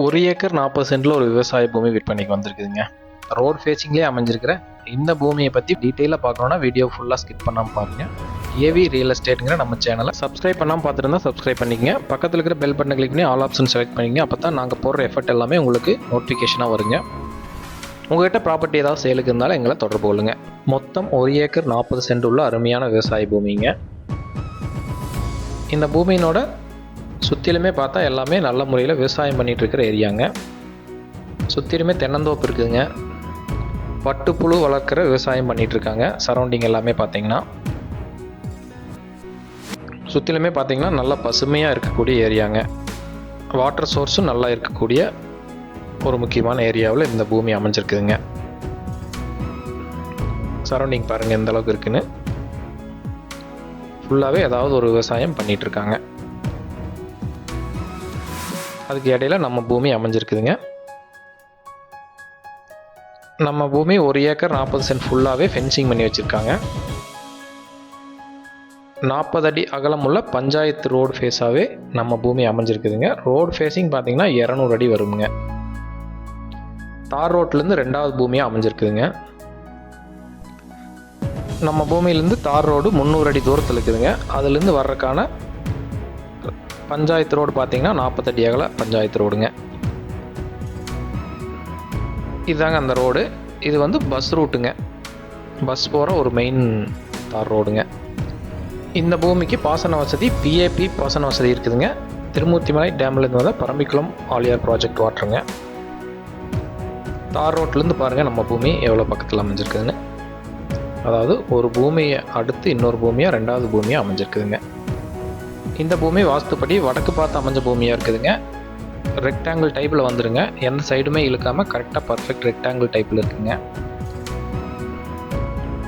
ஒரு ஏக்கர் நாற்பது சென்டில் ஒரு விவசாய பூமி விற்பனைக்கு வந்திருக்குதுங்க. ரோட் ஃபேஸிங்லேயே அமைஞ்சிருக்கிற இந்த பூமியை பற்றி டீட்டெயிலாக பார்க்கணுன்னா வீடியோ ஃபுல்லாக ஸ்கிப் பண்ணாமல் பாருங்க. ஏவி ரியல் எஸ்டேட்டுங்கிற நம்ம சேனலை சப்ஸ்கிரைப் பண்ணாமல் பார்த்துருந்தா சப்ஸ்கிரைப் பண்ணிக்கங்க. பக்கத்தில் இருக்கிற பெல் பட்டனை கிளிக் பண்ணி ஆல் ஆப்ஷன் செலக்ட் பண்ணிங்க அப்போ தான் நாங்கள் போடுற எஃபர்ட் எல்லாமே உங்களுக்கு நோட்டிஃபிகேஷனாக வருங்க. உங்கள்கிட்ட ப்ராப்பர்ட்டி ஏதாவது சேலுக்கு இருந்தாலும் எங்களை தொடர்பு கொள்ளுங்க. மொத்தம் ஒரு ஏக்கர் நாற்பது சென்ட் உள்ள அருமையான விவசாய பூமிங்க. இந்த பூமியினோட சுற்றிலுமே பார்த்தா எல்லாமே நல்ல முறையில் விவசாயம் பண்ணிட்டு இருக்கிற ஏரியாங்க. சுற்றிலுமே தென்னந்தோப்பு இருக்குதுங்க. பட்டுப்புழு வளர்க்குற விவசாயம் பண்ணிகிட்ருக்காங்க இருக்காங்க. சரௌண்டிங் எல்லாமே பார்த்திங்கன்னா. சுற்றிலுமே பார்த்தீங்கன்னா நல்லா பசுமையாக இருக்கக்கூடிய ஏரியாங்க. வாட்டர் சோர்ஸும் நல்லா இருக்கக்கூடிய ஒரு முக்கியமான ஏரியாவில் இந்த பூமி அமைஞ்சிருக்குதுங்க. சரௌண்டிங் பாருங்கள் எந்த அளவுக்கு இருக்குன்னு. ஃபுல்லாகவே ஏதாவது ஒரு விவசாயம் பண்ணிகிட்ருக்காங்க இருக்காங்க. அதுக்கு இடையில நம்ம பூமி அமைஞ்சிருக்குதுங்க. நம்ம பூமி ஒரு ஏக்கர் நாற்பது சென்ட் ஃபுல்லாகவே ஃபென்சிங் பண்ணி வச்சுருக்காங்க. நாற்பது அடி அகலமுள்ள பஞ்சாயத்து ரோடு ஃபேஸாகவே நம்ம பூமி அமைஞ்சிருக்குதுங்க. ரோடு ஃபேஸிங் பார்த்தீங்கன்னா இரநூறு அடி வருங்க. தார் ரோட்லேருந்து ரெண்டாவது பூமியாக அமைஞ்சிருக்குதுங்க. நம்ம பூமியிலேருந்து தார் ரோடு முந்நூறு அடி தூரத்தில் இருக்குதுங்க. அதுலேருந்து வர்றதுக்கான பஞ்சாயத்து ரோடு பார்த்தீங்கன்னா நாற்பத்தடி அகல பஞ்சாயத்து ரோடுங்க. இதுதாங்க அந்த ரோடு. இது வந்து பஸ் ரூட்டுங்க. பஸ் போகிற ஒரு மெயின் தார் ரோடுங்க. இந்த பூமிக்கு பாசன வசதி பிஏபி பாசன வசதி இருக்குதுங்க. திருமூர்த்திமலை டேம்லேருந்து வந்தால் பரம்பிக்குளம் ஆலியார் ப்ராஜெக்ட் வாட்டருங்க தார் ரோட்லேருந்து பாருங்கள் நம்ம பூமி எவ்வளோ பக்கத்தில் அமைஞ்சிருக்குதுன்னு. அதாவது ஒரு பூமியை அடுத்து இன்னொரு பூமியாக ரெண்டாவது பூமியாக அமைஞ்சிருக்குதுங்க. இந்த பூமி வாஸ்துப்படி வடக்கு பார்த்து அமைஞ்ச பூமியாக இருக்குதுங்க. ரெக்டாங்கிள் டைப்பில் வந்துடுங்க எந்த சைடுமே இழுக்காமல் கரெக்டாக பர்ஃபெக்ட் ரெக்டாங்கிள் டைப்பில் இருக்குங்க.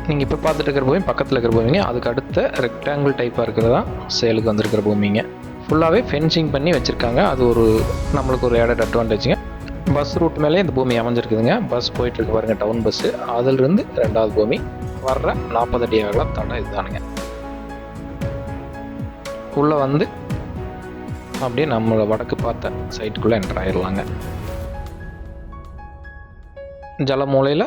நீங்கள் இப்போ பார்த்துட்டு இருக்கிற பூமி பக்கத்தில் இருக்கிற பூமிங்க. அதுக்கு அடுத்த ரெக்டாங்கிள் டைப்பாக இருக்கிறதா சேலுக்கு வந்திருக்கிற பூமிங்க. ஃபுல்லாகவே ஃபென்சிங் பண்ணி வச்சுருக்காங்க. அது ஒரு நம்மளுக்கு ஒரு ஏடட் அட்வான்டேஜுங்க பஸ் ரூட் மேலே இந்த பூமி அமைஞ்சிருக்குதுங்க. பஸ் போயிட்டு இருக்கு பாருங்க டவுன் பஸ்ஸு அதிலிருந்து ரெண்டாவது பூமி. வர்ற நாற்பது அடி அகலம் தடம் இதுதானுங்க. உள்ளே வந்து அப்படியே நம்மளை வடக்கு பார்த்த சைட்டுக்குள்ளே என்டர் ஆயிடலாங்க ஜலமூலையில்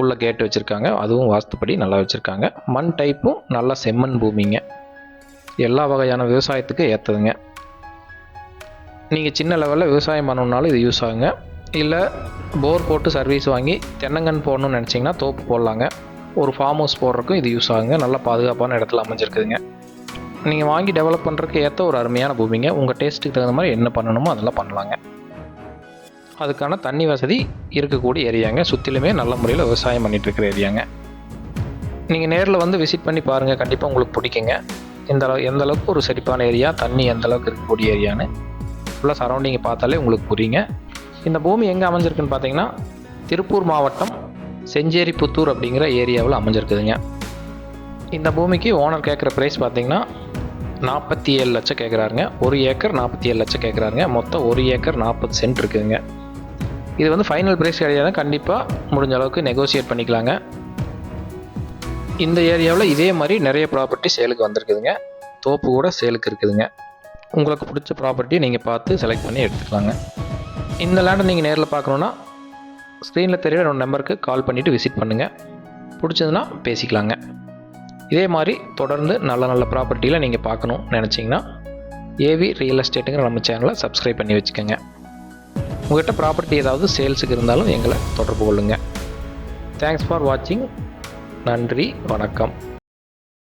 உள்ள கேட் வச்சுருக்காங்க. அதுவும் வாஸ்துப்படி நல்லா வச்சுருக்காங்க. மண் டைப்பும் நல்லா செம்மண் பூமிங்க. எல்லா வகையான விவசாயத்துக்கு ஏற்றதுங்க நீங்கள் சின்ன லெவலில் விவசாயம் பண்ணணுன்னாலும் இது யூஸ் ஆகுங்க. இல்லை போர் போட்டு சர்வீஸ் வாங்கி தென்னங்கன் போடணும்னு நினச்சிங்கன்னா தோப்பு போடலாங்க. ஒரு ஃபார்ம் ஹவுஸ் போடுறதுக்கும் இது யூஸ் ஆகுங்க. நல்லா பாதுகாப்பான இடத்துல அமைஞ்சிருக்குதுங்க. நீங்கள் வாங்கி டெவலப் பண்ணுறதுக்கு ஏற்ற ஒரு அருமையான பூமிங்க. உங்கள் டேஸ்ட்டுக்கு தகுந்த மாதிரி என்ன பண்ணணுமோ அதெல்லாம் பண்ணலாங்க. அதுக்கான தண்ணி வசதி இருக்கக்கூடிய ஏரியாங்க. சுற்றிலுமே நல்ல முறையில் விவசாயம் பண்ணிகிட்ருக்கிற ஏரியாங்க. நீங்கள் நேரில் வந்து விசிட் பண்ணி பாருங்கள் கண்டிப்பாக உங்களுக்கு பிடிக்குங்க. இந்த அளவு எந்த அளவுக்கு ஒரு செழிப்பான ஏரியா தண்ணி எந்த அளவுக்கு இருக்கக்கூடிய ஏரியான்னு ஃபுல்லாக சரௌண்டிங்கை பார்த்தாலே உங்களுக்கு புரியுங்க. இந்த பூமி எங்கே அமைஞ்சிருக்குன்னு பார்த்தீங்கன்னா திருப்பூர் மாவட்டம் செஞ்சேரி புத்தூர் அப்படிங்கிற ஏரியாவில் அமைஞ்சிருக்குதுங்க. இந்த பூமிக்கு ஓனர் கேட்குற ப்ரைஸ் பார்த்தீங்கன்னா நாற்பத்தி ஏழு லட்சம் கேட்குறாருங்க ஒரு ஏக்கர் நாற்பத்தி ஏழு லட்சம் கேட்குறாருங்க மொத்தம் ஒரு ஏக்கர் நாற்பது சென்ட் இருக்குதுங்க. இது வந்து ஃபைனல் ப்ரைஸ் கிடையாது கண்டிப்பாக முடிஞ்ச அளவுக்கு நெகோசியேட் பண்ணிக்கலாங்க. இந்த ஏரியாவில் இதே மாதிரி நிறைய ப்ராப்பர்ட்டி சேலுக்கு வந்திருக்குதுங்க. தோப்பு கூட சேலுக்கு இருக்குதுங்க. உங்களுக்கு பிடிச்ச ப்ராப்பர்ட்டியை நீங்கள் பார்த்து செலக்ட் பண்ணி எடுத்துக்கலாங்க. இந்த லேண்டை நீங்கள் நேரில் பார்க்கணுன்னா ஸ்க்ரீனில் தெரியுற நம்பருக்கு கால் பண்ணிவிட்டு விசிட் பண்ணுங்கள் பிடிச்சதுன்னா பேசிக்கலாங்க. இதே மாதிரி தொடர்ந்து நல்ல நல்ல ப்ராப்பர்ட்டியில் நீங்கள் பார்க்கணும் நினச்சிங்கன்னா ஏவி ரியல் எஸ்டேட்டுங்கிற நம்ம சேனலை சப்ஸ்கிரைப் பண்ணி வச்சுக்கோங்க. உங்கள்கிட்ட ப்ராப்பர்ட்டி ஏதாவது சேல்ஸுக்கு இருந்தாலும் எங்களை தொடர்பு கொள்ளுங்கள் தேங்க்ஸ் ஃபார் வாட்சிங் நன்றி வணக்கம்.